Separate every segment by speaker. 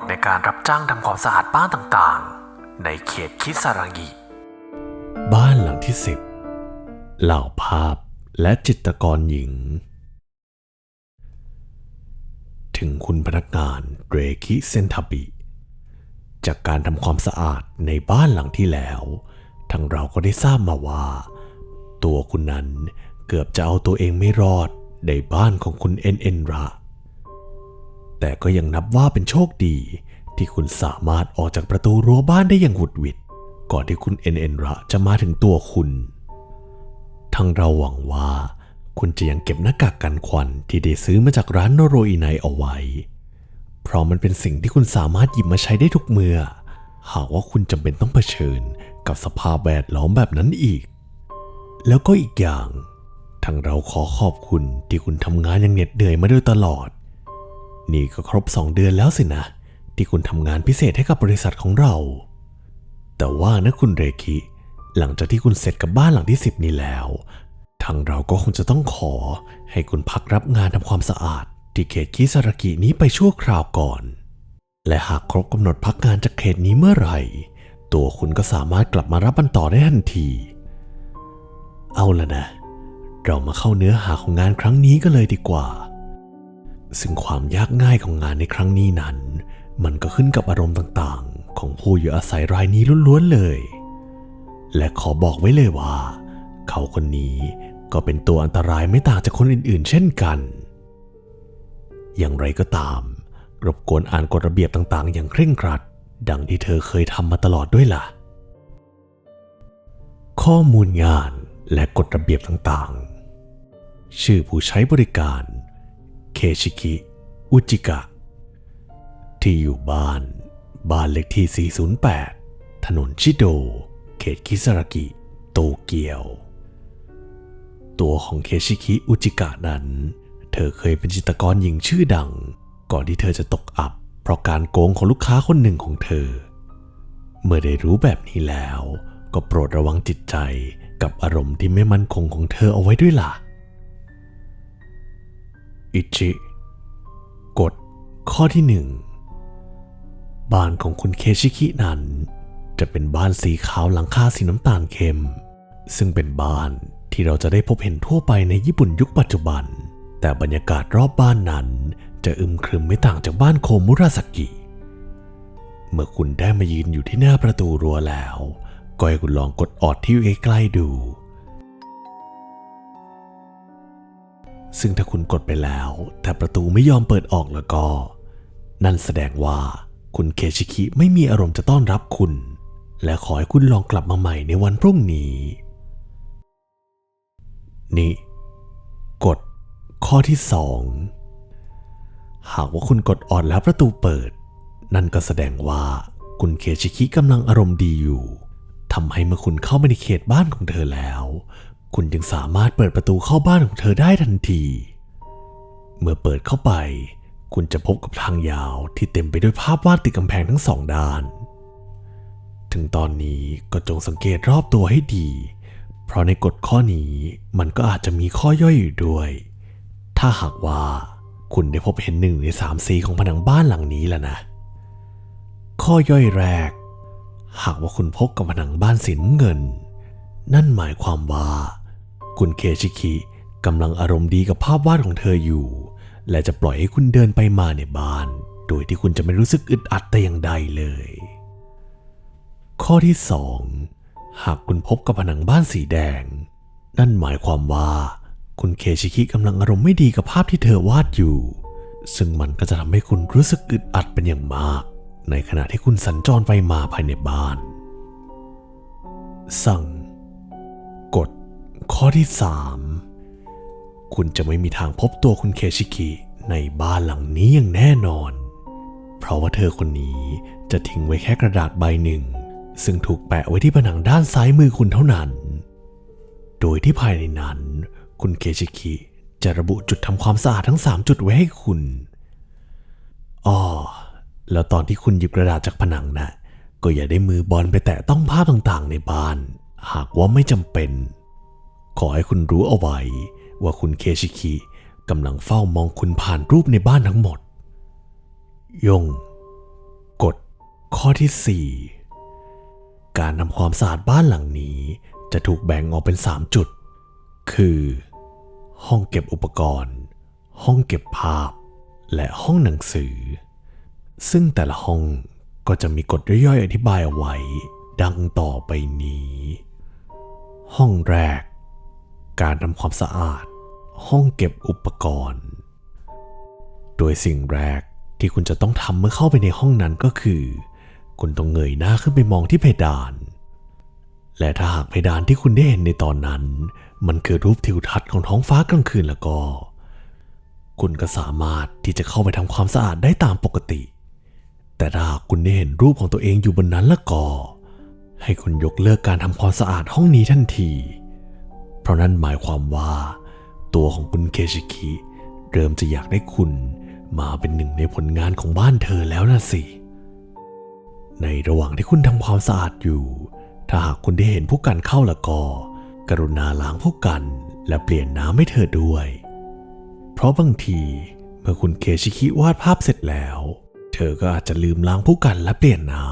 Speaker 1: กฎในการรับจ้างทำความสะอาดบ้านต่างๆ ในเขตคิซารังิ
Speaker 2: บ้านหลังที่สิบเหล่าภาพและจิตรกรหญิง ถึงคุณพนักงานเรคิเซนทาบิจากการทำความสะอาดในบ้านหลังที่แล้วทางเราก็ได้ทราบมาว่า ตัวคุณนั้นเกือบจะเอาตัวเองไม่รอดในบ้านของคุณเอ็นเอ็นระ แต่ก็ยังนับว่าเป็นโชคดี ที่คุณสามารถออกจากประตูรั้วบ้านได้อย่างหวุดหวิด ก่อนที่คุณเอ็นเอ็นระจะมาถึงตัวคุณทั้งเราหวังว่า คุณจะยังเก็บหน้ากากกันควันที่ได้ซื้อมาจากร้านโนโรอิไนเอาไว้ เพราะมันเป็นสิ่งที่คุณสามารถหยิบมาใช้ได้ทุกเมื่อ หากว่าคุณจำเป็นต้องเผชิญกับสภาพแวดล้อมแบบนั้นอีก แล้วก็อีกอย่าง ทางเราขอขอบคุณที่คุณทำงานอย่างเหน็ดเหนื่อยมาโดยตลอด นี่ก็ครบสองเดือนแล้วสินะ ที่คุณทำงานพิเศษให้กับบริษัทของเรา แต่ว่านะคุณเรคิ หลังจากที่คุณเสร็จกับบ้านหลังที่สิบนี้แล้ว ทางเราก็คงจะต้องขอ ให้คุณพักรับงานทำความสะอาด ที่เขตคิซารากินี้ไปชั่วคราวก่อน และหากครบกำหนดพักงานจากเขตนี้เมื่อไหร่ ตัวคุณก็สามารถกลับมารับมันต่อได้ทันที เอาละนะ เรามาเข้าเนื้อหาของงานครั้งนี้ก็เลยดีกว่า ซึ่งความยากง่ายของงานในครั้งนี้นั้น มันก็ขึ้นกับอารมณ์ต่างๆ ของผู้อยู่อาศัยรายนี้ล้วนๆเลย และขอบอกไว้เลยว่า เขาคนนี้ก็เป็นตัวอันตรายไม่ต่างจากคนอื่นๆ เช่นกัน อย่างไรก็ตาม รบกวนอ่านกฎระเบียบต่างๆ อย่างเคร่งครัด ดังที่เธอเคยทำมาตลอดด้วยล่ะ ข้อมูลงานและกฎระเบียบต่างๆ ชื่อผู้ใช้บริการ เคชิกิ อุจิกะ ที่อยู่บ้าน บ้านเลขที่ 408 ถนนชิโด เขตคิซารากิ โตเกียว ตัวของเคชิคิ อุจิกะนั้น เธอเคยเป็นจิตกรหญิงชื่อดัง ก่อนที่เธอจะตกอับ เพราะการโกงของลูกค้าคนหนึ่งของเธอ เมื่อได้รู้แบบนี้แล้ว ก็โปรดระวังจิตใจกับอารมณ์ที่ไม่มั่นคงของเธอเอาไว้ด้วยล่ะ อิจิกฎข้อที่หนึ่งบ้านของคุณเคชิคินั้น จะเป็นบ้านสีขาวหลังคาสีน้ำตาลเข้มซึ่งเป็นบ้านที่เราจะได้พบเห็นทั่วไปในญี่ปุ่นยุคปัจจุบัน แต่บรรยากาศรอบบ้านนั้น จะอึมครึมไม่ต่างจากบ้านโคมุราสกิ เมื่อคุณได้มายืนอยู่ที่หน้าประตูรั้วแล้วก็ให้คุณลองกดออดที่อยู่ใกล้ๆดู ซึ่งถ้าคุณกดไปแล้ว แต่ประตูไม่ยอมเปิดออกแล้วก็ นั่นแสดงว่าคุณเคชิคิไม่มีอารมณ์จะต้อนรับคุณ และขอให้คุณลองกลับมาใหม่ในวันพรุ่งนี้ นี่กฎข้อที่สองหากว่าคุณกดออดแล้วประตูเปิด นั่นก็แสดงว่าคุณเคชิคิกำลังอารมณ์ดีอยู่ทำให้เมื่อคุณเข้ามาในเขตบ้านของเธอแล้ว คุณจึงสามารถเปิดประตูเข้าบ้านของเธอได้ทันที เมื่อเปิดเข้าไป คุณจะพบกับทางยาวที่เต็มไปด้วยภาพวาดติดกำแพงทั้งสองด้าน ถึงตอนนี้ก็จงสังเกตรอบตัวให้ดี เพราะในกฎข้อนี้มันก็อาจจะมีข้อย่อยอยู่ด้วย ถ้าหากว่าคุณได้พบเห็นหนึ่งในสามสีของผนังบ้านหลังนี้แล้วนะ ข้อย่อยแรก หากว่าคุณพบกับผนังบ้านสีน้ำเงิน นั่นหมายความว่า คุณเคชิคิกำลังอารมณ์ดีกับภาพวาดของเธออยู่ และจะปล่อยให้คุณเดินไปมาในบ้าน โดยที่คุณจะไม่รู้สึกอึดอัดแต่อย่างใดเลย ข้อที่สองหากคุณพบกับผนังบ้านสีแดง นั่นหมายความว่าคุณเคชิคิกำลังอารมณ์ไม่ดีกับภาพที่เธอวาดอยู่ ซึ่งมันก็จะทำให้คุณรู้สึกอึดอัดเป็นอย่างมาก ในขณะที่คุณสัญจรไปมาภายในบ้าน สั่ง ข้อที่สามคุณจะไม่มีทางพบตัวคุณเคชิคิในบ้านหลังนี้อย่างแน่นอน เพราะว่าเธอคนนี้จะทิ้งไว้แค่กระดาษใบหนึ่ง ซึ่งถูกแปะไว้ที่ผนังด้านซ้ายมือคุณเท่านั้น โดยที่ภายในนั้น คุณเคชิคิจะระบุจุดทำความสะอาดทั้ง 3 จุดไว้ให้คุณอ้อแล้วตอนที่คุณหยิบกระดาษจากผนังนะก็อย่าได้มือบอลไปแตะต้องภาพต่างๆในบ้าน หากว่าไม่จำเป็น ขอให้คุณรู้เอาไว้ ว่าคุณเคชิคิกำลังเฝ้ามองคุณผ่านรูปในบ้านทั้งหมด ยง กฎ ข้อที่ 4 การทำความสะอาดบ้านหลังนี้ จะถูกแบ่งออกเป็น 3 จุด คือ ห้องเก็บอุปกรณ์ ห้องเก็บภาพ และห้องหนังสือ ซึ่งแต่ละห้องก็จะมีกฎย่อยๆอธิบายเอาไว้ ดังต่อไปนี้ ห้องแรก การทำความสะอาด ห้องเก็บอุปกรณ์ โดยสิ่งแรกที่คุณจะต้องทำเมื่อเข้าไปในห้องนั้นก็คือ คุณต้องเงยหน้าขึ้นไปมองที่เพดาน และถ้าหากเพดานที่คุณได้เห็นในตอนนั้น มันคือรูปทิวทัศน์ของท้องฟ้ากลางคืนแล้วก็ คุณก็สามารถที่จะเข้าไปทำความสะอาดได้ตามปกติ แต่ถ้าหากคุณได้เห็นรูปของตัวเองอยู่บนนั้นแล้วก็ ให้คุณยกเลิกการทำความสะอาดห้องนี้ทันที ราะนั่นหมายความว่า ตัวของคุณเคชิคิเริ่มจะอยากได้คุณมาเป็นหนึ่งในผลงานของบ้านเธอแล้วนะสิ ในระหว่างที่คุณทำความสะอาดอยู่ ถ้าหากคุณได้เห็นผู้กันเข้าล้วก็ กรุณาล้างผู้กันและเปลี่ยนน้ำให้เธอด้วย เพราะบางทีเมื่อคุณเคชิคิวาดภาพเสร็จแล้ว เธอก็อาจจะลืมล้างผู้กันและเปลี่ยนน้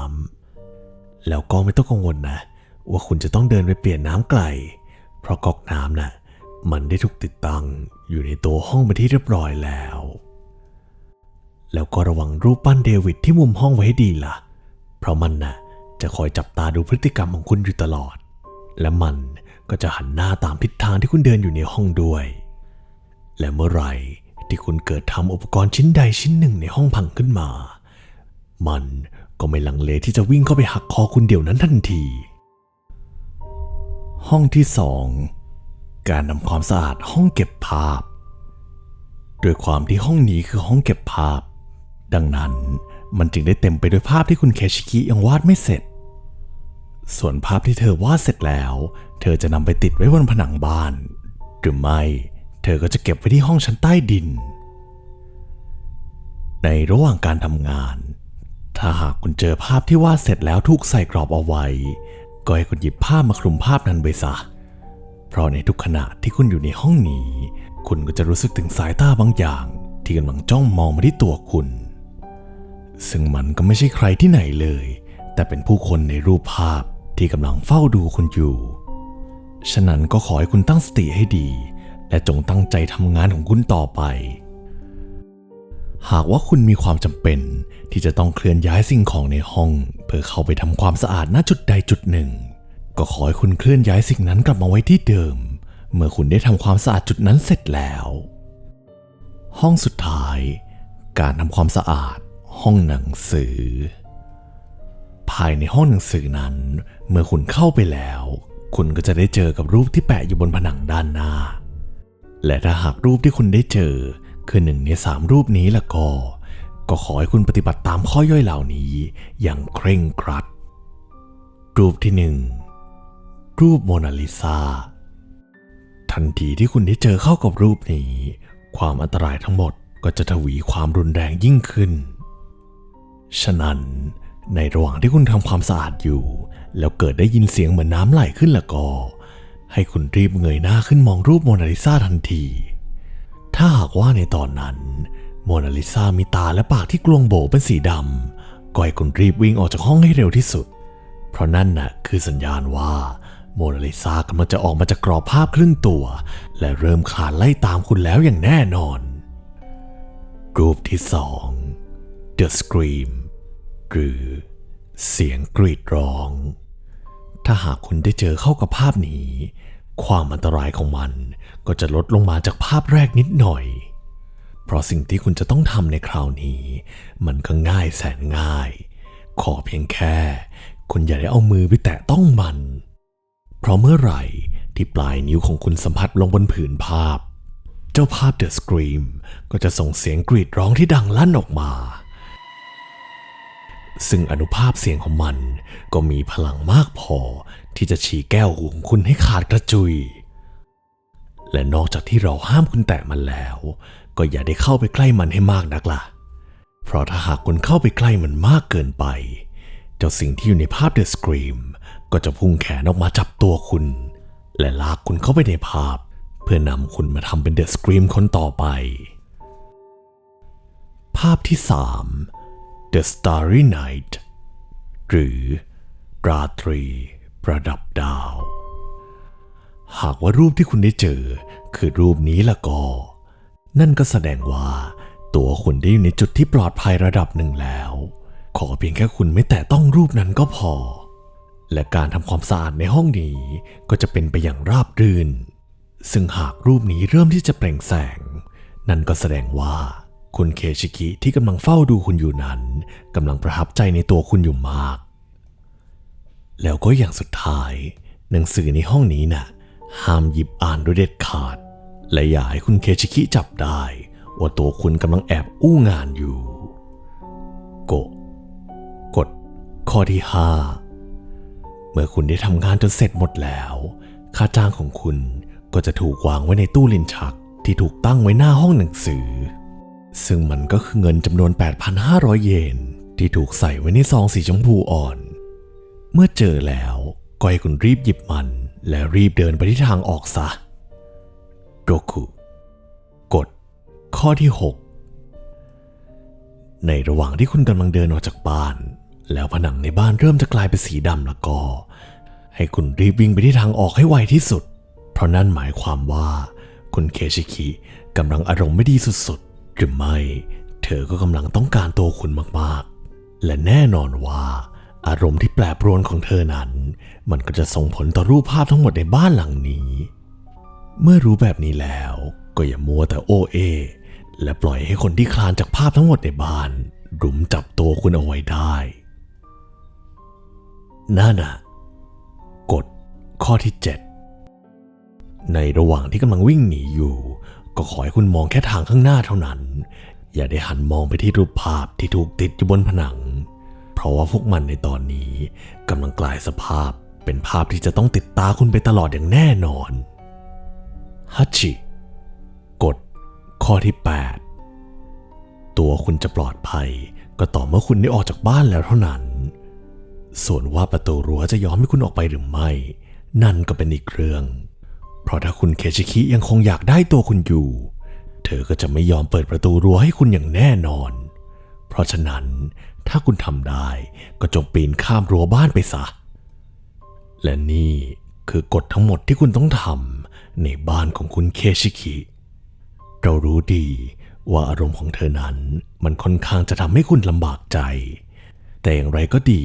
Speaker 2: ำแล้วก็ไม่ต้องกังวลนะ ว่าคุณจะต้องเดินไปเปลี่ยนน้ำไกล เพราะก๊อกน้ำน่ะมันได้ถูกติดตั้งอยู่ในตัวห้องเป็นที่เรียบร้อยแล้ว แล้วก็ระวังรูปปั้นเดวิดที่มุมห้องไว้ให้ดีล่ะ เพราะมันน่ะจะคอยจับตาดูพฤติกรรมของคุณอยู่ตลอด และมันก็จะหันหน้าตามทิศทางที่คุณเดินอยู่ในห้องด้วย และเมื่อไหร่ที่คุณเกิดทำอุปกรณ์ชิ้นใดชิ้นหนึ่งในห้องพังขึ้นมา มันก็ไม่ลังเลที่จะวิ่งเข้าไปหักคอคุณเดี๋ยวนั้นทันที ห้องที่สองการทำความสะอาดห้องเก็บภาพ โดยความที่ห้องนี้คือห้องเก็บภาพ ดังนั้นมันจึงได้เต็มไปด้วยภาพที่คุณเคชิคิยังวาดไม่เสร็จ ส่วนภาพที่เธอวาดเสร็จแล้ว เธอจะนำไปติดไว้บนผนังบ้าน หรือไม่ เธอก็จะเก็บไว้ที่ห้องชั้นใต้ดิน ในระหว่างการทำงาน ถ้าหากคุณเจอภาพที่วาดเสร็จแล้วถูกใส่กรอบเอาไว้ ก็ให้คุณหยิบผ้ามาคลุมภาพนั้นไว้ซะ เพราะในทุกขณะที่คุณอยู่ในห้องนี้ คุณก็จะรู้สึกถึงสายตาบางอย่าง ที่กำลังจ้องมองมาที่ตัวคุณ ซึ่งมันก็ไม่ใช่ใครที่ไหนเลย แต่เป็นผู้คนในรูปภาพที่กำลังเฝ้าดูคุณอยู่ ฉะนั้นก็ขอให้คุณตั้งสติให้ดี และจงตั้งใจทำงานของคุณต่อไป หากว่าคุณมีความจำเป็นที่จะต้องเคลื่อนย้ายสิ่งของในห้อง เพื่อเข้าไปทำความสะอาดณจุดใดจุดหนึ่ง ก็ขอให้คุณเคลื่อนย้ายสิ่งนั้นกลับมาไว้ที่เดิม เมื่อคุณได้ทำความสะอาดจุดนั้นเสร็จแล้ว ห้องสุดท้าย การทำความสะอาด ห้องหนังสือ ภายในห้องหนังสือนั้น เมื่อคุณเข้าไปแล้ว คุณก็จะได้เจอกับรูปที่แปะอยู่บนผนังด้านหน้า และถ้าหากรูปที่คุณได้เจอ คือหนึ่งในสามรูปนี้ละก็ ก็ขอให้คุณปฏิบัติตามข้อย่อยเหล่านี้อย่างเคร่งครัด รูปที่หนึ่งรูปโมนาลิซาทันทีที่คุณได้เจอเข้ากับรูปนี้ ความอันตรายทั้งหมดก็จะทวีความรุนแรงยิ่งขึ้น ฉะนั้น ในระหว่างที่คุณทำความสะอาดอยู่ แล้วเกิดได้ยินเสียงเหมือนน้ำไหลขึ้นละก็ ให้คุณรีบเงยหน้าขึ้นมองรูปโมนาลิซาทันที ถ้าหากว่าในตอนนั้น โมนาลิซามีตาและปากที่กลวงโบเป็นสีดำก็ให้คุณรีบวิ่งออกจากห้องให้เร็วที่สุด เพราะนั่นน่ะคือสัญญาณว่าโมนาลิซากำลังจะออกมาจากกรอบภาพครึ่งตัว และเริ่มคลานไล่ตามคุณแล้วอย่างแน่นอนรูปที่สอง The Scream หรือเสียงกรีดร้อง ถ้าหากคุณได้เจอเข้ากับภาพนี้ ความอันตรายของมันก็จะลดลงมาจากภาพแรกนิดหน่อย เพราะสิ่งที่คุณจะต้องทำในคราวนี้ มันก็ง่ายแสนง่าย ขอเพียงแค่ คุณอย่าได้เอามือไปแตะต้องมัน เพราะเมื่อไหร่ที่ปลายนิ้วของคุณสัมผัสลงบนผืนภาพ เจ้าภาพเดอะสกรีมก็จะส่งเสียงกรีดร้องที่ดังลั่นออกมา ซึ่งอนุภาพเสียงของมันก็มีพลังมากพอ ที่จะฉีกแก้วหูของคุณให้ขาดกระจุย และนอกจากที่เราห้ามคุณแตะมันแล้ว ก็อย่าได้เข้าไปใกล้มันให้มากนักล่ะ เพราะถ้าหากคุณเข้าไปใกล้มันมากเกินไป เจ้าสิ่งที่อยู่ในภาพเดอะสกรีมก็จะพุ่งแขนออกมาจับตัวคุณ และลากคุณเข้าไปในภาพ เพื่อนำคุณมาทำเป็นเดอะสกรีมคนต่อไป ภาพที่ 3 The Starry Night หรือราตรี ประดับดาว หากว่ารูปที่คุณได้เจอ คือรูปนี้ละก็ นั่นก็แสดงว่า ตัวคุณได้อยู่ในจุดที่ปลอดภัยระดับหนึ่งแล้ว ขอเพียงแค่คุณไม่แตะต้องรูปนั้นก็พอ และการทำความสะอาดในห้องนี้ ก็จะเป็นไปอย่างราบรื่น ซึ่งหากรูปนี้เริ่มที่จะเปล่งแสง นั่นก็แสดงว่าคุณเคชิกิที่กำลังเฝ้าดูคุณอยู่นั้นกำลังประทับใจในตัวคุณอยู่มาก แล้วก็อย่างสุดท้าย หนังสือในห้องนี้น่ะห้ามหยิบอ่านโดยเด็ดขาด และอย่าให้คุณเคชิคิจับได้ ว่าตัวคุณกำลังแอบอู้งานอยู่ โกะกฎข้อที่5เมื่อคุณได้ทำงานจนเสร็จหมดแล้ว ค่าจ้างของคุณก็จะถูกวางไว้ในตู้ลิ้นชักที่ถูกตั้งไว้หน้าห้องหนังสือ ซึ่งมันก็คือเงินจำนวน 8,500 เยน ที่ถูกใส่ไว้ในซองสีชมพูอ่อน เมื่อเจอแล้วก็ให้คุณรีบหยิบมัน และรีบเดินไปที่ทางออกซะโดคุกฎข้อที่ 6 ในระหว่างที่คุณกำลังเดินออกจากบ้าน แล้วผนังในบ้านเริ่มจะกลายเป็นสีดำแล้วก็ ให้คุณรีบวิ่งไปที่ทางออกให้ไวที่สุด เพราะนั่นหมายความว่า คุณเคชิคิกำลังอารมณ์ไม่ดีสุดๆหรือไม่ เธอก็กำลังต้องการตัวคุณมากๆ และแน่นอนว่า อารมณ์ที่แปรปรวนของเธอนั้น มันก็จะส่งผลต่อรูปภาพทั้งหมดในบ้านหลังนี้ เมื่อรู้แบบนี้แล้ว ก็อย่ามัวแต่โอเอ และปล่อยให้คนที่คลานจากภาพทั้งหมดในบ้าน รุมจับตัวคุณเอาไว้ได้นั่นน่ะกฎข้อที่ 7 ในระหว่างที่กำลังวิ่งหนีอยู่ ก็ขอให้คุณมองแค่ทางข้างหน้าเท่านั้น อย่าได้หันมองไปที่รูปภาพที่ถูกติดอยู่บนผนัง เพราะว่าพวกมันในตอนนี้กำลังกลายสภาพเป็นภาพที่จะต้องติดตาคุณไปตลอดอย่างแน่นอนฮัตชิกฎข้อที่ 8 ตัวคุณจะปลอดภัย ก็ต่อเมื่อคุณได้ออกจากบ้านแล้วเท่านั้น ส่วนว่าประตูรั้วจะยอมให้คุณออกไปหรือไม่ นั่นก็เป็นอีกเรื่อง เพราะถ้าคุณเคชิคิยังคงอยากได้ตัวคุณอยู่ เธอก็จะไม่ยอมเปิดประตูรั้วให้คุณอย่างแน่นอน เพราะฉะนั้น ถ้าคุณทำได้ก็จงปีนข้ามรั้วบ้านไปซะ และนี่คือกฎทั้งหมดที่คุณต้องทำในบ้านของคุณเคชิคิ เรารู้ดีว่าอารมณ์ของเธอนั้นมันค่อนข้างจะทำให้คุณลำบากใจ แต่อย่างไรก็ดี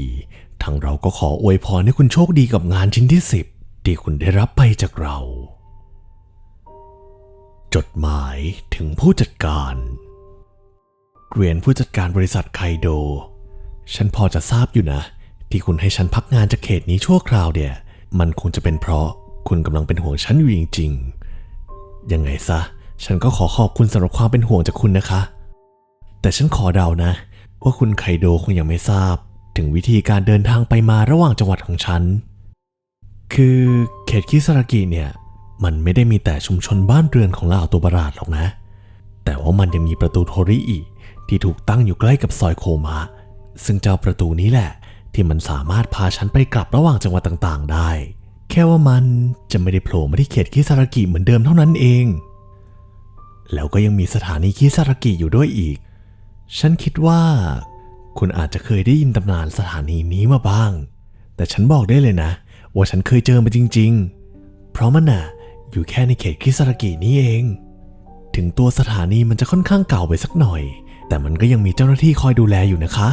Speaker 2: ทางเราก็ขออวยพรให้คุณโชคดีกับงานชิ้นที่10ที่คุณได้รับไปจากเรา จดหมายถึงผู้จัดการ เรียนผู้จัดการบริษัทไคโด ฉันพอจะทราบอยู่นะ ที่คุณให้ฉันพักงานจากเขตนี้ชั่วคราวเนี่ยมันคงจะเป็นเพราะคุณกำลังเป็นห่วงฉันอยู่จริงๆ ยังไงซะ ฉันก็ขอขอบคุณสำหรับความเป็นห่วงจากคุณนะคะ แต่ฉันขอเดานะ ว่าคุณไคโดคงยังไม่ทราบ ถึงวิธีการเดินทางไปมาระหว่างจังหวัดของฉัน คือเขตคิสรากิเนี่ย มันไม่ได้มีแต่ชุมชนบ้านเรือนของเหล่าตัวประหลาดหรอกนะ แต่ว่ามันยังมีประตูโทริอิ ที่ถูกตั้งอยู่ใกล้กับซอยโคมะ ซึ่งเจ้าประตูนี้แหละ ที่มันสามารถพาฉันไปกลับระหว่างจังหวัดต่างๆ ได้ แค่ว่ามันจะไม่ได้โผล่มาที่เขตคิสรากิเหมือนเดิมเท่านั้นเอง แล้วก็ยังมีสถานีคิสรากิอยู่ด้วยอีก ฉันคิดว่า คุณอาจจะเคยได้ยินตำนานสถานีนี้มาบ้าง แต่ฉันบอกได้เลยนะ ว่าฉันเคยเจอมาจริง ๆ เพราะมันน่ะอยู่แค่ในเขตคิสรากินี่เอง ถึงตัวสถานีมันจะค่อนข้างเก่าไปสักหน่อย แต่มันก็ยังมีเจ้าหน้าที่คอยดูแลอยู่นะคะ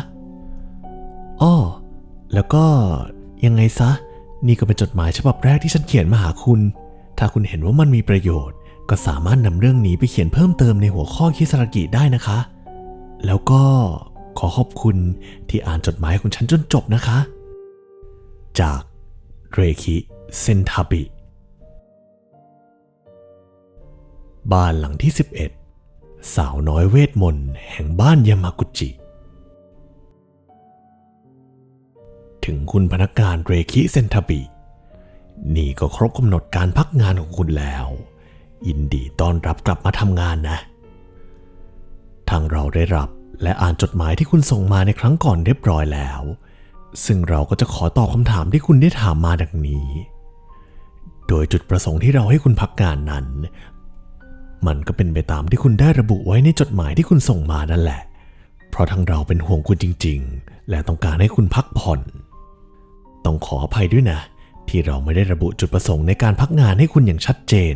Speaker 2: อ้อแล้วก็ยังไงซะ นี่ก็เป็นจดหมายฉบับแรกที่ฉันเขียนมาหาคุณ ถ้าคุณเห็นว่ามันมีประโยชน์ ก็สามารถนำเรื่องนี้ไปเขียนเพิ่มเติมในหัวข้อคิสรากิได้นะคะ แล้วก็ขอขอบคุณที่อ่านจดหมายของฉันจนจบนะคะ จากเรคิเซนทาบิ บ้านหลังที่ 11 สาวน้อยเวทมนต์แห่งบ้านยามากุจิ ถึงคุณพนักงานเรคิเซนทาบิ นี่ก็ครบกำหนดการพักงานของคุณแล้ว ยินดีต้อนรับกลับมาทำงานนะ ทางเราได้รับและอ่านจดหมายที่คุณส่งมาในครั้งก่อนเรียบร้อยแล้ว ซึ่งเราก็จะขอตอบคำถามที่คุณได้ถามมาดังนี้ โดยจุดประสงค์ที่เราให้คุณพักงานนั้น มันก็เป็นไปตามที่คุณได้ระบุไว้ในจดหมายที่คุณส่งมานั่นแหละ เพราะทางเราเป็นห่วงคุณจริง ๆ และต้องการให้คุณพักผ่อน ต้องขออภัยด้วยนะ ที่เราไม่ได้ระบุจุดประสงค์ในการพักงานให้คุณอย่างชัดเจน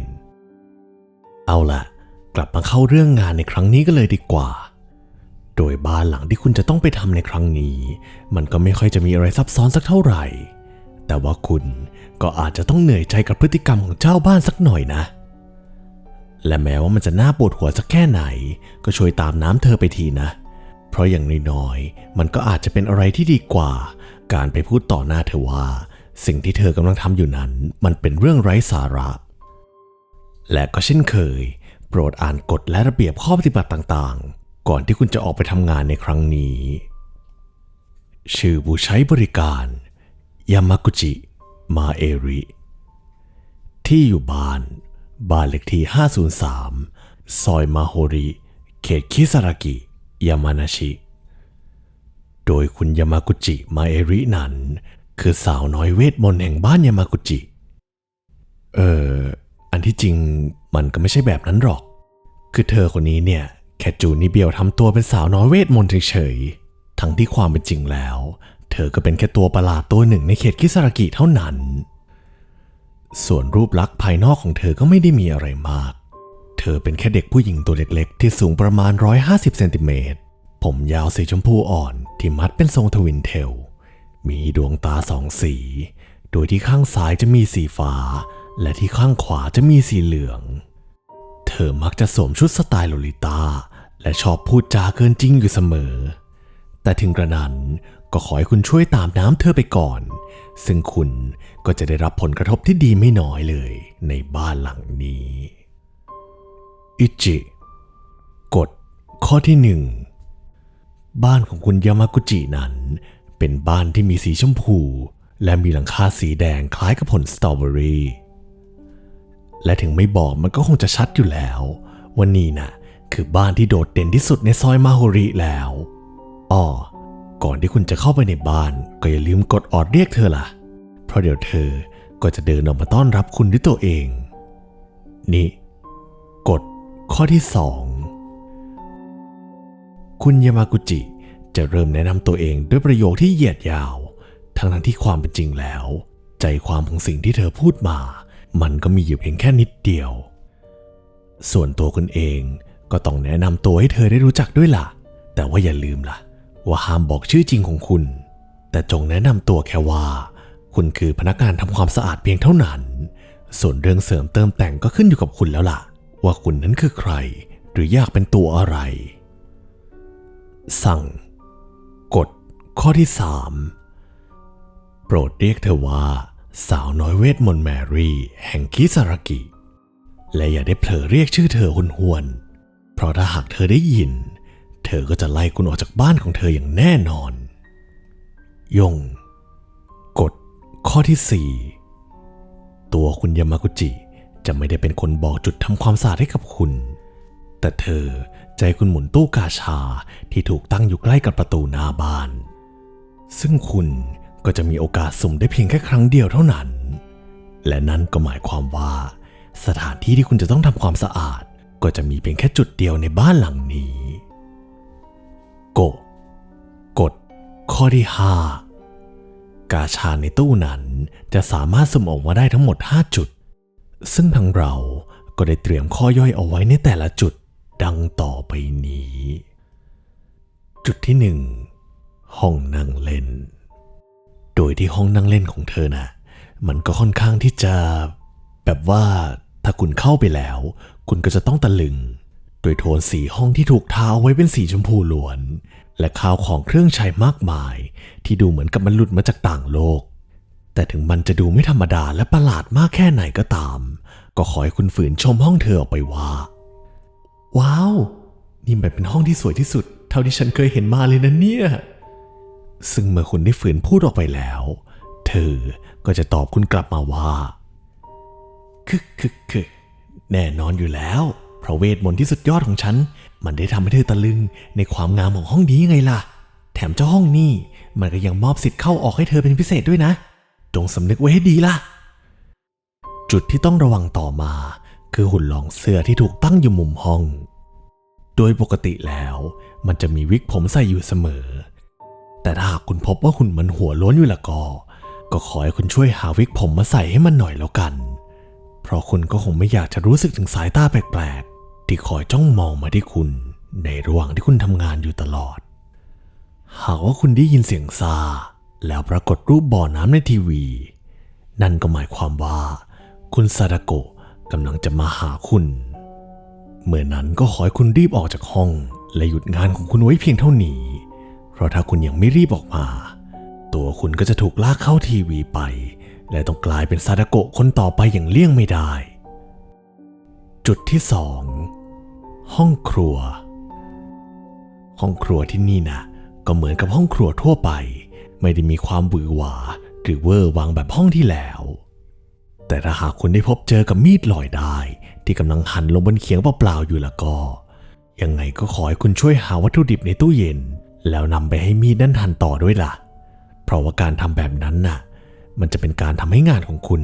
Speaker 2: เอาล่ะกลับมาเข้าเรื่องงานในครั้งนี้ก็เลยดีกว่า โดยบ้านหลังที่คุณจะต้องไปทำในครั้งนี้ มันก็ไม่ค่อยจะมีอะไรซับซ้อนสักเท่าไหร่ แต่ว่าคุณก็อาจจะต้องเหนื่อยใจกับพฤติกรรมของเจ้าบ้านสักหน่อยนะ และแม้ว่ามันจะน่าปวดหัวสักแค่ไหน ก็ช่วยตามน้ำเธอไปทีนะ เพราะอย่างน้อยๆ มันก็อาจจะเป็นอะไรที่ดีกว่า การไปพูดต่อหน้าเธอว่า สิ่งที่เธอกำลังทำอยู่นั้น มันเป็นเรื่องไร้สาระ และก็เช่นเคย โปรดอ่านกฎและระเบียบข้อปฏิบัติต่างๆ ก่อนที่คุณจะออกไปทำงานในครั้งนี้ ชื่อผู้ใช้บริการยามากุจิ มาเอริ ที่อยู่บ้าน บ้านเลขที่ 503 ซอยมาโฮริ เขตคิซารากิ ยามานาชิ โดยคุณยามากุจิมาเอรินั้น คือสาวน้อยเวทมนต์แห่งบ้านยามากุจิ เออ อันที่จริงมันก็ไม่ใช่แบบนั้นหรอก คือเธอคนนี้เนี่ย แค่จูนิเบียวทำตัวเป็นสาวน้อยเวทมนต์เฉยๆ ทั้งที่ความเป็นจริงแล้ว เธอก็เป็นแค่ตัวประหลาดตัวหนึ่งในเขตคิสรากิเท่านั้น ส่วนรูปลักษณ์ภายนอกของเธอก็ไม่ได้มีอะไรมาก เธอเป็นแค่เด็กผู้หญิงตัวเล็กๆ ที่สูงประมาณ 150 เซนติเมตร ผมยาวสีชมพูอ่อนที่มัดเป็นทรงทวินเทล มีดวงตาสองสี โดยที่ข้างซ้ายจะมีสีฟ้า และที่ข้างขวาจะมีสีเหลือง เธอมักจะสวมชุดสไตล์โลลิต้าและชอบพูดจาเกินจริงอยู่เสมอ แต่ถึงกระนั้น ก็ขอให้คุณช่วยตามน้ำเธอไปก่อน ซึ่งคุณก็จะได้รับผลกระทบที่ดีไม่น้อยเลยในบ้านหลังนี้ อิจิกฎข้อที่หนึ่งบ้านของคุณยามากุจินั้น เป็นบ้านที่มีสีชมพู และมีหลังคาสีแดงคล้ายกับผลสตรอเบอรี่และถึงไม่บอกมันก็คงจะชัดอยู่แล้วว่านี่น่ะคือบ้านที่โดดเด่นที่สุดในซอยมาโฮริแล้ว อ้อ ก่อนที่คุณจะเข้าไปในบ้าน ก็อย่าลืมกดออดเรียกเธอล่ะ เพราะเดี๋ยวเธอก็จะเดินออกมาต้อนรับคุณด้วยตัวเอง นี่กฎข้อที่สองคุณยามากุจิจะเริ่มแนะนำตัวเองด้วยประโยคที่เหยียดยาว ทั้งทั้งที่ความเป็นจริงแล้ว ใจความของสิ่งที่เธอพูดมา มันก็มีอยู่เพียงแค่นิดเดียว ส่วนตัวคุณเองก็ต้องแนะนำตัวให้เธอได้รู้จักด้วยล่ะ แต่ว่าอย่าลืมล่ะ ว่าห้ามบอกชื่อจริงของคุณ แต่จงแนะนำตัวแค่ว่า คุณคือพนักงานทำความสะอาดเพียงเท่านั้น ส่วนเรื่องเสริมเติมแต่งก็ขึ้นอยู่กับคุณแล้วล่ะ ว่าคุณนั้นคือใคร หรืออยากเป็นตัวอะไร สั่ง กฎข้อที่3โปรดเรียกเธอว่า สาวน้อยเวทมนต์แมรี่ แห่งคิสารากิ และอย่าได้เผลอเรียกชื่อเธอหุนหวน เพราะถ้าหากเธอได้ยิน เธอก็จะไล่คุณออกจากบ้านของเธออย่างแน่นอน ยง กฎข้อที่ 4 ตัวคุณยามากุจิจะไม่ได้เป็นคนบอกจุดทำความสะอาดให้กับคุณ แต่เธอใจคุณหมุนตู้กาชาที่ถูกตั้งอยู่ใกล้กับประตูหน้าบ้าน ซึ่งคุณก็จะมีโอกาสสุ่มได้เพียงแค่ครั้งเดียวเท่านั้น และนั่นก็หมายความว่า สถานที่ที่คุณจะต้องทำความสะอาด ก็จะมีเพียงแค่จุดเดียวในบ้านหลังนี้ โกะกฎข้อที่ 5 กาชาในตู้นั้นจะสามารถสมออกมาได้ทั้งหมด 5 จุด ซึ่งทางเราก็ได้เตรียมข้อย่อยเอาไว้ในแต่ละจุดดังต่อไปนี้ จุดที่หนึ่งห้องนั่งเล่น โดยที่ห้องนั่งเล่นของเธอน่ะมันก็ค่อนข้างที่จะ แบบว่าถ้าคุณเข้าไปแล้ว คุณก็จะต้องตะลึง โดยโทนสีห้องที่ถูกทาเอาไว้เป็นสีชมพูล้วน และข้าวของเครื่องใช้มากมาย ที่ดูเหมือนกับมันหลุดมาจากต่างโลก แต่ถึงมันจะดูไม่ธรรมดาและประหลาดมากแค่ไหนก็ตาม ก็ขอให้คุณฝืนชมห้องเธอออกไปว่า ว้าว นี่มันเป็นห้องที่สวยที่สุด เท่าที่ฉันเคยเห็นมาเลยนะเนี่ย ซึ่งเมื่อคุณได้ฝืนพูดออกไปแล้ว เธอก็จะตอบคุณกลับมาว่า คึกคึกคึกแน่นอนอยู่แล้ว เพราะเวทมนต์ที่สุดยอดของฉัน มันได้ทำให้เธอตะลึงในความงามของห้องนี้ไงล่ะ แถมเจ้าห้องนี้มันก็ยังมอบสิทธิ์เข้าออกให้เธอเป็นพิเศษด้วยนะ จงสำนึกไว้ให้ดีล่ะ จุดที่ต้องระวังต่อมา คือหุ่นรองเสื้อที่ถูกตั้งอยู่มุมห้อง โดยปกติแล้ว มันจะมีวิกผมใส่อยู่เสมอ แต่ถ้าหากคุณพบว่าหุ่นมันหัวล้นอยู่ละก็ก็ขอให้คุณช่วยหาวิกผมมาใส่ให้มันหน่อยแล้วกัน เพราะคุณก็คงไม่อยากจะรู้สึกถึงสายตาแปลกๆ ที่คอยจ้องมองมาที่คุณในระหว่างที่คุณทำงานอยู่ตลอด หากว่าคุณได้ยินเสียงซา แล้วปรากฏรูปบ่อน้ำในทีวี นั่นก็หมายความว่า คุณซาดาโกะกำลังจะมาหาคุณ เมื่อนั้นก็ขอให้คุณรีบออกจากห้อง และหยุดงานของคุณไว้เพียงเท่านี้ เพราะถ้าคุณยังไม่รีบออกมา ตัวคุณก็จะถูกลากเข้าทีวีไป และต้องกลายเป็นซาดาโกะคนต่อไปอย่างเลี่ยงไม่ได้ จุดที่สองห้องครัว ห้องครัวที่นี่นะก็เหมือนกับห้องครัวทั่วไป ไม่ได้มีความหวือหวาหรือเวอร์วังแบบห้องที่แล้ว แต่ถ้าหากคุณได้พบเจอกับมีดลอยได้ ที่กำลังหั่นลงบนเขียงเปล่าๆอยู่แล้วก็ ยังไงก็ขอให้คุณช่วยหาวัตถุดิบในตู้เย็น แล้วนำไปให้มีดนั่นหั่นต่อด้วยล่ะ เพราะว่าการทำแบบนั้นน่ะ มันจะเป็นการทำให้งานของคุณ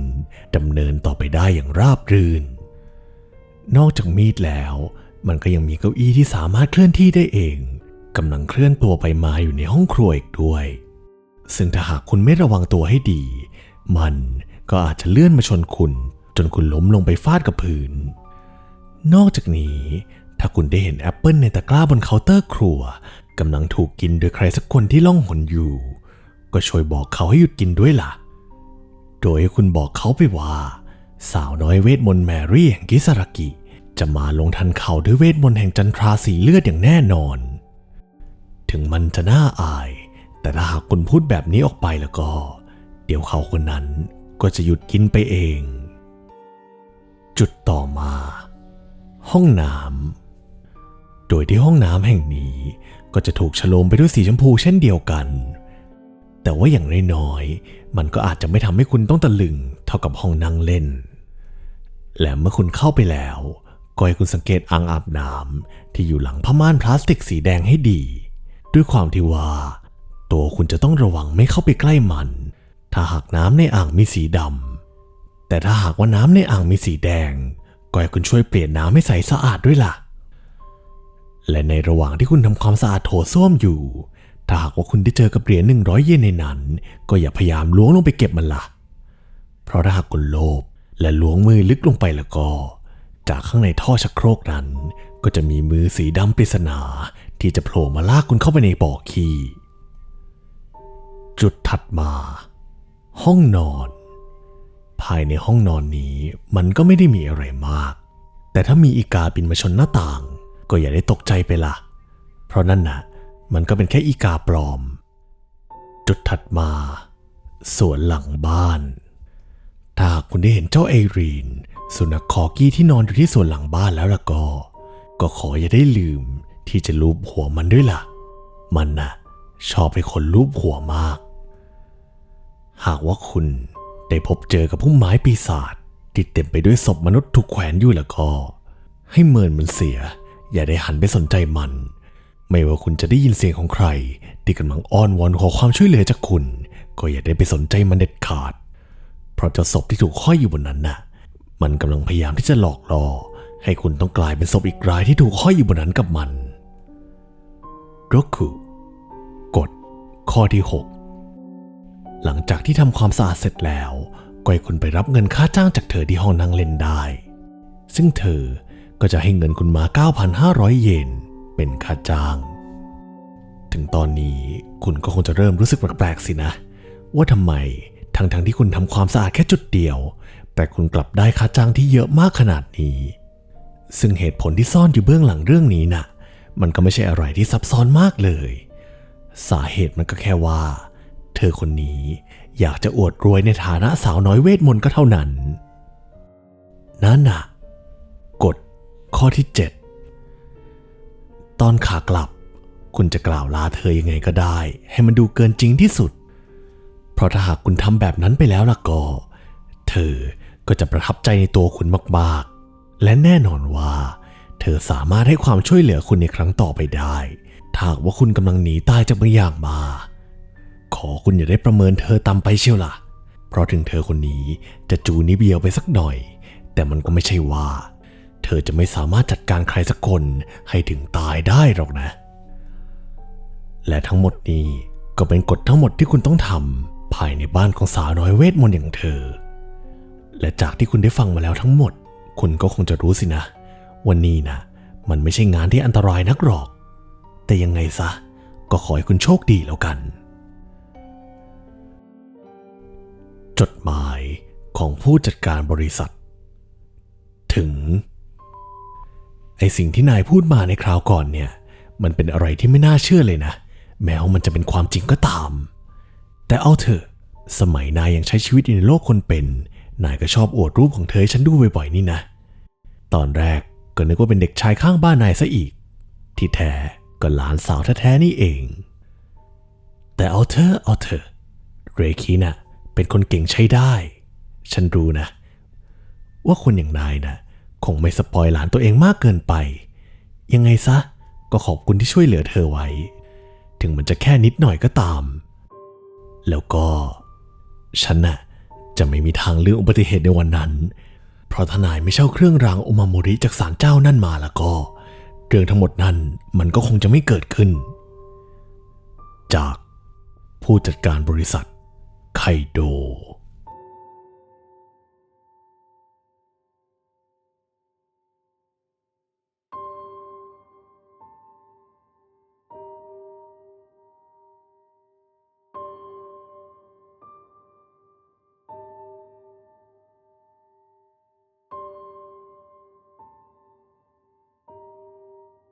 Speaker 2: ดำเนินต่อไปได้อย่างราบรื่น นอกจากมีดแล้ว มันก็ยังมีเก้าอี้ที่สามารถเคลื่อนที่ได้เองกำลังเคลื่อนตัวไปมาอยู่ในห้องครัวอีกด้วย ซึ่งถ้าหากคุณไม่ระวังตัวให้ดี มันก็อาจจะเลื่อนมาชนคุณ จนคุณล้มลงไปฟาดกับพื้น นอกจากนี้ ถ้าคุณได้เห็นแอปเปิลในตะกร้าบนเคาน์เตอร์ครัวกำลังถูกกินโดยใครสักคนที่ล่องหนอยู่ ก็ช่วยบอกเขาให้หยุดกินด้วยล่ะ โดยให้คุณบอกเขาไปว่า สาวน้อยเวทมนต์แมรี่แห่งกิสรากิ จะมาลงทันเขาด้วยเวทมนต์แห่งจันทราสีเลือดอย่างแน่นอน ถึงมันจะน่าอาย แต่ถ้าหากคุณพูดแบบนี้ออกไปแล้วก็ เดี๋ยวเขาคนนั้นก็จะหยุดกินไปเอง จุดต่อมา ห้องน้ำโดยที่ห้องน้ำแห่งนี้ก็จะถูกฉโลมไปด้วยสีชมพูเช่นเดียวกัน แต่ว่าอย่างน้อยๆมันก็อาจจะไม่ทำให้คุณต้องตะลึงเท่ากับห้องนั่งเล่น และเมื่อคุณเข้าไปแล้ว ก็ให้คุณสังเกตอ่างอาบน้ำที่อยู่หลังผ้าม่านพลาสติกสีแดงให้ดี ด้วยความที่ว่า ตัวคุณจะต้องระวังไม่เข้าไปใกล้มัน ถ้าหากน้ำในอ่างมีสีดำแต่ถ้าหากว่าน้ำในอ่างมีสีแดงก็ให้คุณช่วยเปลี่ยนน้ำให้ใสสะอาดด้วยล่ะ และในระหว่างที่คุณทำความสะอาดโถส้วมอยู่ ถ้าหากว่าคุณได้เจอกับเหรียญหนึ่งร้อยเยนในนั้น ก็อย่าพยายามล้วงลงไปเก็บมันล่ะ เพราะถ้าหากคุณโลภและล้วงมือลึกลงไปแล้วก็ จากข้างในท่อชักโครกนั้น ก็จะมีมือสีดำปริศนาที่จะโผล่มาลากคุณเข้าไปในบ่อขี้จุดถัดมา ห้องนอน ภายในห้องนอนนี้มันก็ไม่ได้มีอะไรมาก แต่ถ้ามีอีกาบินมาชนหน้าต่าง ก็อย่าได้ตกใจไปละเพราะนั่นน่ะมันก็เป็นแค่อีกาปลอม จุดถัดมาสวนหลังบ้าน ถ้าคุณได้เห็นเจ้าเอรีน สุนัขคอกี้ที่นอนอยู่ที่สวนหลังบ้านแล้วล่ะก็ ก็ขออย่าได้ลืมที่จะลูบหัวมันด้วยล่ะ มันน่ะ ชอบให้คนลูบหัวมาก หากว่าคุณได้พบเจอกับพุ่มไม้ปีศาจที่เต็มไปด้วยศพมนุษย์ถูกแขวนอยู่ล้วก็ ให้เมินมันเสีย อย่าได้หันไปสนใจมัน ไม่ว่าคุณจะได้ยินเสียงของใคร ที่กำลังอ้อนวอนขอความช่วยเหลือจากคุณ ก็อย่าได้ไปสนใจมันเด็ดขาด เพราะเจ้าศพที่ถูกห้อยอยู่บนนั้นน่ะ มันกำลังพยายามที่จะหลอกล่อให้คุณต้องกลายเป็นศพอีกรายที่ถูกห้อยอยู่บนนั้นกับมันรคุกฎข้อที่ 6 หลังจากที่ทำความสะอาดเสร็จแล้วก็ให้คุณไปรับเงินค่าจ้างจากเธอที่ห้องนั่งเล่นได้ ซึ่งเธอก็จะให้เงินคุณมา 9,500 เยน เป็นค่าจ้าง ถึงตอนนี้คุณก็คงจะเริ่มรู้สึกแปลกๆสินะ ว่าทำไมทั้งๆทที่คุณทำความสะอาดแค่จุดเดียว แต่คุณกลับได้ค่าจ้างที่เยอะมากขนาดนี้ ซึ่งเหตุผลที่ซ่อนอยู่เบื้องหลังเรื่องนี้น่ะ มันก็ไม่ใช่อะไรที่ซับซ้อนมากเลย สาเหตุมันก็แค่ว่า เธอคนนี้อยากจะอวดรวยในฐานะสาวน้อยเวทมนต์ก็เท่านั้นนั่นน่ะกฎข้อที่ 7 ตอนขากลับ คุณจะกล่าวลาเธอยังไงก็ได้ ให้มันดูเกินจริงที่สุด เพราะถ้าหากคุณทำแบบนั้นไปแล้วล่ะก็ เธอ ก็จะประทับใจในตัวคุณมากๆ และแน่นอนว่า เธอสามารถให้ความช่วยเหลือคุณในครั้งต่อไปได้ถ้าว่าคุณกำลังหนีตายจากบางอย่างมา ขอคุณอย่าได้ประเมินเธอต่ำไปเชียวล่ะ เพราะถึงเธอคนนี้จะจูนิเบียวไปสักหน่อย แต่มันก็ไม่ใช่ว่า เธอจะไม่สามารถจัดการใครสักคนให้ถึงตายได้หรอกนะ และทั้งหมดนี้ก็เป็นกฎทั้งหมดที่คุณต้องทำภายในบ้านของสาวน้อยเวทมนต์อย่างเธอ และจากที่คุณได้ฟังมาแล้วทั้งหมด คุณก็คงจะรู้สินะวันนี้นะ มันไม่ใช่งานที่อันตรายนักหรอก แต่ยังไงซะ ก็ขอให้คุณโชคดีแล้วกัน จดหมายของผู้จัดการบริษัท ถึง ไอสิ่งที่นายพูดมาในคราวก่อนเนี่ย มันเป็นอะไรที่ไม่น่าเชื่อเลยนะ แม้ว่ามันจะเป็นความจริงก็ตาม แต่เอาเถอะ สมัยนายยังใช้ชีวิตในโลกคนเป็น นายก็ชอบอวดรูปของเธอให้ฉันดูบ่อยๆนี่นะ ตอนแรกก็นึกว่าเป็นเด็กชายข้างบ้านนายซะอีก ที่แท้ก็หลานสาวแท้ๆนี่เอง แต่เอาเถอเอาเถอเรคิน่ะเป็นคนเก่งใช้ได้ ฉันรู้นะ ว่าคนอย่างนายนะคงไม่สปอยหลานตัวเองมากเกินไป ยังไงซะ ก็ขอบคุณที่ช่วยเหลือเธอไว้ ถึงมันจะแค่นิดหน่อยก็ตาม แล้วก็ ฉันน่ะ จะไม่มีทางเลือกอุบัติเหตุในวันนั้น เพราะทนายไม่เช่าเครื่องรางโอมาโมริจากศาลเจ้านั่นมาแล้วก็ เรื่องทั้งหมดนั้นมันก็คงจะไม่เกิดขึ้น จากผู้จัดการบริษัทไคโด